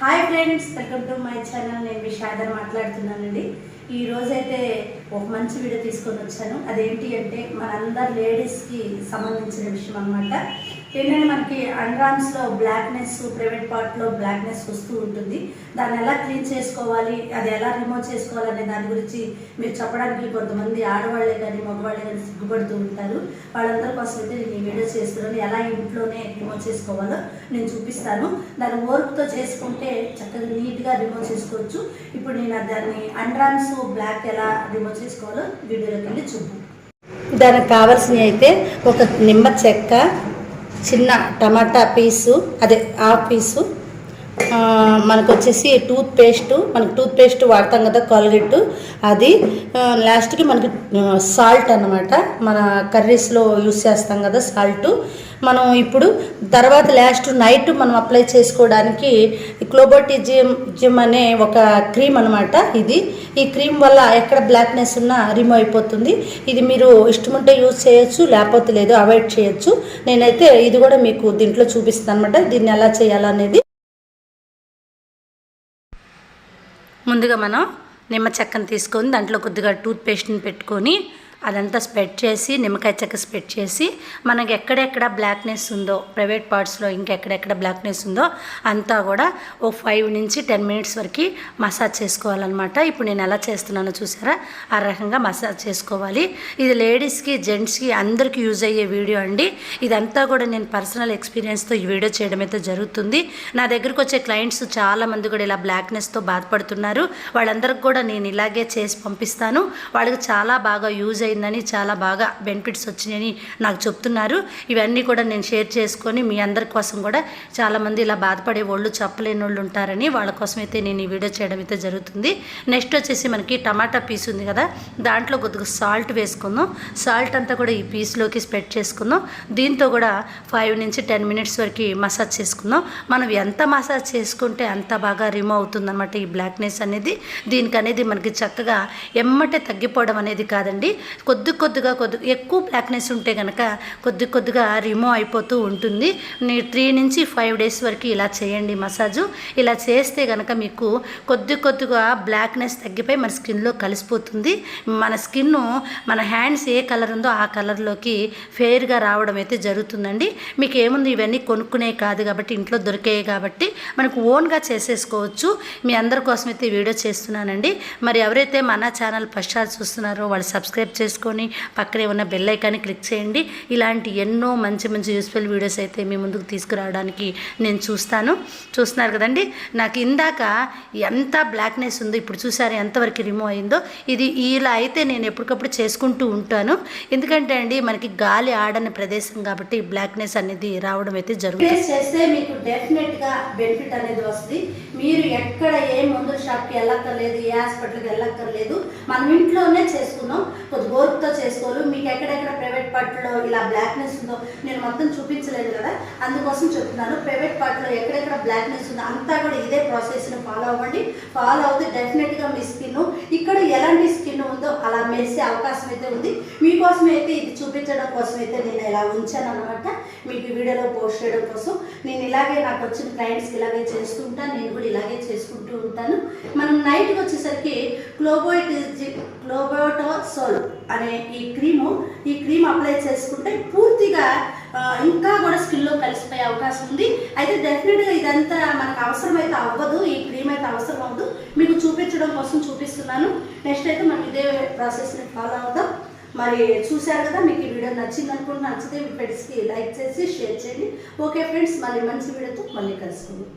Hi friends welcome to my channel. నేను విషాదర్ మాట్లాడుతున్నానండి. ఈ రోజైతే ఒక మంచి వీడియో తీసుకొని వచ్చాను. అదేంటి అంటే మనందరు లేడీస్కి సంబంధించిన విషయం అనమాట ఏంటంటే మనకి అండ్రామ్స్లో బ్లాక్నెస్ ప్రైవేట్ పార్ట్లో బ్లాక్నెస్ వస్తూ ఉంటుంది. దాన్ని ఎలా క్లీన్ చేసుకోవాలి అది ఎలా రిమూవ్ చేసుకోవాలి అనే దాని గురించి మీరు చెప్పడానికి కొంతమంది ఆడవాళ్ళే కానీ మగవాళ్ళే కానీ సిగ్గుపడుతూ ఉంటారు. వాళ్ళందరి కోసం అయితే నేను ఈ వీడియో చేస్తున్నాను. ఎలా ఇంట్లోనే రిమూవ్ చేసుకోవాలో నేను చూపిస్తాను. దాన్ని ఓర్పుతో చేసుకుంటే చక్కగా నీట్గా రిమూవ్ చేసుకోవచ్చు. ఇప్పుడు నేను దాన్ని అండ్రామ్స్ బ్లాక్ ఎలా రిమూవ్ చేసుకోవాలో వీడియోలోకి వెళ్ళి చూపు దానికి కావాల్సినవి అయితే ఒక నిమ్మ చెక్క చిన్న టమాటా పీసు అదే ఆ పీసు మనకు వచ్చేసి టూత్ పేస్ట్ మనకి టూత్ పేస్ట్ వాడతాం కదా కాల్గేట్ అది లాస్ట్కి మనకి సాల్ట్ అన్నమాట. మన కర్రీస్లో యూస్ చేస్తాం కదా సాల్ట్. మనం ఇప్పుడు తర్వాత లాస్ట్ నైట్ మనం అప్లై చేసుకోవడానికి క్లోబోటిజిమ్ జిమ్ అనే ఒక క్రీమ్ అనమాట ఇది. ఈ క్రీమ్ వల్ల ఎక్కడ బ్లాక్నెస్ ఉన్నా రిమూవ్ అయిపోతుంది. ఇది మీరు ఇష్టముంటే యూజ్ చేయొచ్చు లేకపోతే లేదు అవాయిడ్ చేయొచ్చు. నేనైతే ఇది కూడా మీకు దీంట్లో చూపిస్తాను అనమాట దీన్ని ఎలా చేయాలనేది. ముందుగా మనం నిమ్మ చెక్కను తీసుకొని దాంట్లో కొద్దిగా టూత్ పేస్ట్ని పెట్టుకొని అదంతా స్ప్రెడ్ చేసి నిమ్మకాయ చెక్క స్ప్రెడ్ చేసి మనకి ఎక్కడెక్కడ బ్లాక్నెస్ ఉందో ప్రైవేట్ పార్ట్స్లో ఇంకెక్కడెక్కడ బ్లాక్నెస్ ఉందో అంతా కూడా ఓ ఫైవ్ నుంచి టెన్ మినిట్స్ వరకు మసాజ్ చేసుకోవాలన్నమాట. ఇప్పుడు నేను ఎలా చేస్తున్నానో చూసారా? ఆ రకంగా మసాజ్ చేసుకోవాలి. ఇది లేడీస్కి జెంట్స్కి అందరికీ యూజ్ అయ్యే వీడియో అండి. ఇదంతా కూడా నేను పర్సనల్ ఎక్స్పీరియన్స్తో ఈ వీడియో చేయడం అయితే జరుగుతుంది. నా దగ్గరకు వచ్చే క్లయింట్స్ చాలా మంది కూడా ఇలా బ్లాక్నెస్తో బాధపడుతున్నారు. వాళ్ళందరికీ కూడా నేను ఇలాగే చేసి పంపిస్తాను. వాళ్ళకి చాలా బాగా యూజ్ అయిందని చాలా బాగా బెనిఫిట్స్ వచ్చినాయని నాకు చెప్తున్నారు. ఇవన్నీ కూడా నేను షేర్ చేసుకొని మీ అందరి కోసం కూడా చాలామంది ఇలా బాధపడే వాళ్ళు చెప్పలేని వాళ్ళు ఉంటారని వాళ్ళ కోసం అయితే నేను ఈ వీడియో చేయడం అయితే జరుగుతుంది. నెక్స్ట్ వచ్చేసి మనకి టమాటా పీస్ ఉంది కదా దాంట్లో కొద్దిగా సాల్ట్ వేసుకుందాం. సాల్ట్ అంతా కూడా ఈ పీస్లోకి స్ప్రెడ్ చేసుకుందాం. దీంతో కూడా ఫైవ్ నుంచి టెన్ మినిట్స్ వరకు మసాజ్ చేసుకుందాం. మనం ఎంత మసాజ్ చేసుకుంటే అంత బాగా రిమూవ్ అవుతుందన్నమాట ఈ బ్లాక్నెస్ అనేది. దీనికి అనేది మనకి చక్కగా ఎమ్మటే తగ్గిపోవడం అనేది కాదండి. కొద్ది కొద్దిగా కొద్ది ఎక్కువ బ్లాక్నెస్ ఉంటే కనుక కొద్ది కొద్దిగా రిమూవ్ అయిపోతూ ఉంటుంది. నీ త్రీ నుంచి ఫైవ్ డేస్ వరకు ఇలా చేయండి మసాజు ఇలా చేస్తే కనుక మీకు కొద్ది కొద్దిగా బ్లాక్నెస్ తగ్గిపోయి మన స్కిన్లో కలిసిపోతుంది. మన స్కిన్ మన హ్యాండ్స్ ఏ కలర్ ఉందో ఆ కలర్లోకి ఫెయిర్గా రావడం అయితే జరుగుతుందండి. మీకు ఏముంది? ఇవన్నీ కొనుక్కునే కాదు కాబట్టి ఇంట్లో దొరికాయి కాబట్టి మనకు ఓన్గా చేసేసుకోవచ్చు. మీ అందరి కోసం అయితే వీడియో చేస్తున్నానండి. మరి ఎవరైతే మన ఛానల్ ఫస్ట్ చూస్తున్నారో వాళ్ళు సబ్స్క్రైబ్ చేసుకొని పక్కనే ఉన్న బెల్ ఐకాన్ని క్లిక్ చేయండి. ఇలాంటి ఎన్నో మంచి మంచి యూస్ఫుల్ వీడియోస్ అయితే మీ ముందుకు తీసుకురావడానికి నేను చూస్తాను. చూస్తున్నారు కదండి? నాకు ఇందాక ఎంత బ్లాక్నెస్ ఉందో ఇప్పుడు చూసారు ఎంతవరకు రిమూవ్ అయిందో. ఇది ఇలా అయితే నేను ఎప్పటికప్పుడు చేసుకుంటూ ఉంటాను. ఎందుకంటే అండి మనకి గాలి ఆడని ప్రదేశం కాబట్టి బ్లాక్నెస్ అనేది రావడం అయితే జరుగుతుంది. చేస్తే మీకు డెఫినెట్గా బెనిఫిట్ అనేది వస్తుంది. మీరు ఎక్కడ ఏ మందుల షాప్కి వెళ్ళక్కర్లేదు ఏ హాస్పిటల్కి వెళ్ళక్కర్లేదు మనం ఇంట్లోనే చేసుకున్నాం. చేసుకోవాలి. మీకు ఎక్కడెక్కడ ప్రైవేట్ పార్ట్లో ఇలా బ్లాక్నెస్ ఉందో నేను మొత్తం చూపించలేదు కదా. అందుకోసం చెప్తున్నాను ప్రైవేట్ పార్ట్లో ఎక్కడెక్కడ బ్లాక్నెస్ ఉందో అంతా కూడా ఇదే ప్రాసెస్ని ఫాలో అవ్వండి. ఫాలో అవుతే డెఫినెట్గా మీ స్కిన్ ఇక్కడ ఎలాంటి స్కిన్ ఉందో అలా మెరిసే అవకాశం అయితే ఉంది. మీకోసం అయితే ఇది చూపించడం కోసం అయితే నేను ఇలా ఉంచాను అనమాట మీకు వీడియోలో పోస్ట్ చేయడం కోసం. నేను ఇలాగే నాకు వచ్చిన క్లయింట్స్కి ఇలాగే చేస్తూ ఉంటాను నేను కూడా ఇలాగే చేసుకుంటూ ఉంటాను. మనం నైట్కి వచ్చేసరికి క్లోబోయిట్ క్లోబోటో సోల్ అనే ఈ క్రీము ఈ క్రీమ్ అప్లై చేసుకుంటే పూర్తిగా ఇంకా కూడా స్కిల్లో కలిసిపోయే అవకాశం ఉంది. అయితే డెఫినెట్గా ఇదంతా మనకు అవసరమైతే అవ్వదు ఈ క్రీమ్ అయితే అవసరం అవ్వదు. మీకు చూపించడం కోసం చూపిస్తున్నాను. నెక్స్ట్ అయితే మనం ఇదే ప్రాసెస్ని ఫాలో అవుతాం మరి చూశారు కదా మీకు ఈ వీడియో నచ్చింది అనుకుంటే నచ్చితే మీ ఫ్రెండ్స్కి లైక్ చేసి షేర్ చేయండి. ఓకే ఫ్రెండ్స్ మళ్ళీ మంచి వీడియోతో మళ్ళీ కలుసుకుందాం.